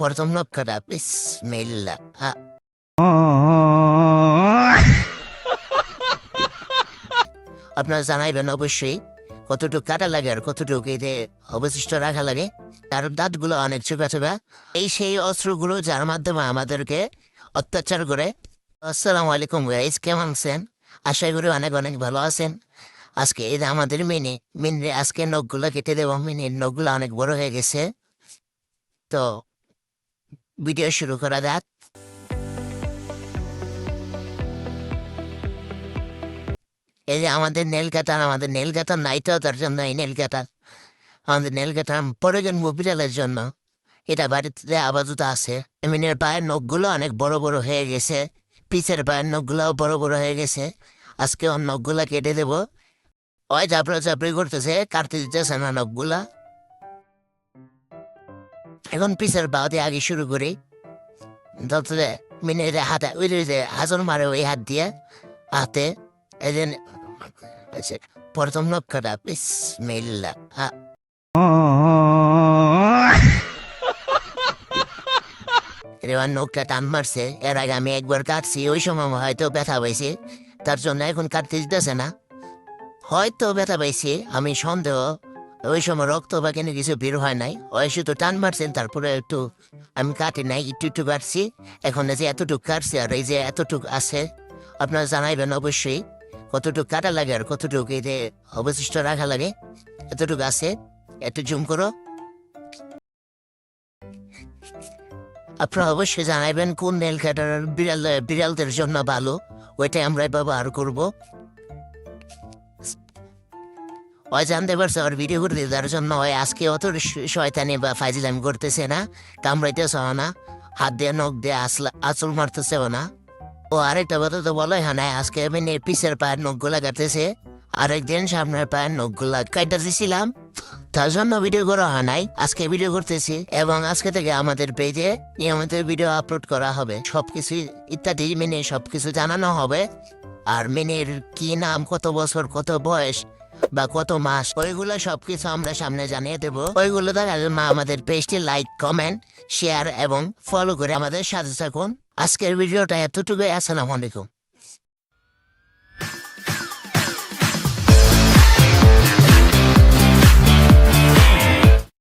প্রথম লক্ষ্যটা বিসমিল্লাহ হ্যাঁ আপনারা জানাইবেন অবশ্যই কতটুকু কাটা লাগে আর কতটুকু এতে অবশিষ্ট রাখা লাগে তার দাঁতগুলো অনেক ছোপা ছোপা। এই সেই অস্ত্রগুলো যার মাধ্যমে আমাদেরকে অত্যাচার করে। আসসালামু আলাইকুম গাইস কেমন আছেন? আশা করি অনেক অনেক ভালো আছেন। আজকে এই আমাদের মিনি মিনি আজকে নখগুলো কেটে দেবো। মিনির নখগুলো অনেক বড় হয়ে গেছে। তো ভিডিও শুরু করা যাক। এই যে আমাদের নেল কাটার আমাদের নেল কাটার তার জন্য এই নেল কাটার আমাদের নেল কাটার প্রয়োজন মোবিলের জন্য। এটা বাড়িতে আপাতত আছে। এমনির পায়ের নখগুলো অনেক বড় বড় হয়ে গেছে। পিছের পায়ের নখগুলোও বড় বড় হয়ে গেছে। আজকে ওর নখগুলা কেটে দেব। ওই চাপড়া চাপড়ি করতেছে, কাটতে দিতেছে না নখগুলা। এখন পিছের পা দিয়ে আগে শুরু করি। তারপরে মিনের হাতে ওই যে হাজন মারে ওই হাত দিয়ে হাতে আচ্ছা, প্রথম লক্ষ্যটা বিসমিল্লাহ হ্যাঁ এবার নখটা টান মারছে এর আগে আমি একবার কাটছি ওই সময় হয়তো ব্যথা পাইছি তার জন্য এখন কাটতে দিতেছে না। হয়তো ব্যথা পাইছি আমি সন্দেহ ওই সময় রক্ত বা কেন কিছু বের হয় নাই। ওই শুধু টান মারছেন, তারপরে একটু আমি কাটি নাই, একটু একটু কাটছি। এখন যে এতটুকু কাটছি আর এই যে এতটুকু আছে, আপনারা জানাইবেন অবশ্যই কতটুকু কাটা লাগে আর কতটুকু এতে অবশিষ্ট রাখা লাগে। এতটুকু আছে, একটু জুম করো। আপনারা অবশ্যই জানাইবেন কোন নেল কাটার বিড়াল, বিড়ালদের জন্য ভালো, ওইটাই আমরা ব্যবহার করব। ওই জানতে পারছে ওর ভিডিও করতে তার জন্য ওই আজকে অত শয়তানি বা ফাইজিলামি করতেছে না কামড়াইতেছে না, হাত দিয়ে, নখ দিয়ে আসলা, আঁচল মারতেছেও না। ও আরেকটা কথা তো আজকে আমি পিছের পায়ের নখগুলা কাটতেছে, আরেকদিন সামনের পায়ের নখগুলা তার জন্য ভিডিও করা হয় নাই, আজকে ভিডিও করতেছি এবং আজকে থেকে আমাদের পেজে নিয়মিত ভিডিও আপলোড করা হবে। সবকিছু ইত্যাদি মেনে সবকিছু জানানো হবে। আর মেনের কি নাম, কত বছর, কত বয়স বা কত মাস, ওইগুলো সবকিছু আমরা সামনে জানিয়ে দেবো। ওইগুলো দেখার মা আমাদের পেজটি লাইক কমেন্ট শেয়ার এবং ফলো করে আমাদের সাথে থাকুন। আজকের ভিডিওটা এতটুকুই, আসসালামু আলাইকুম।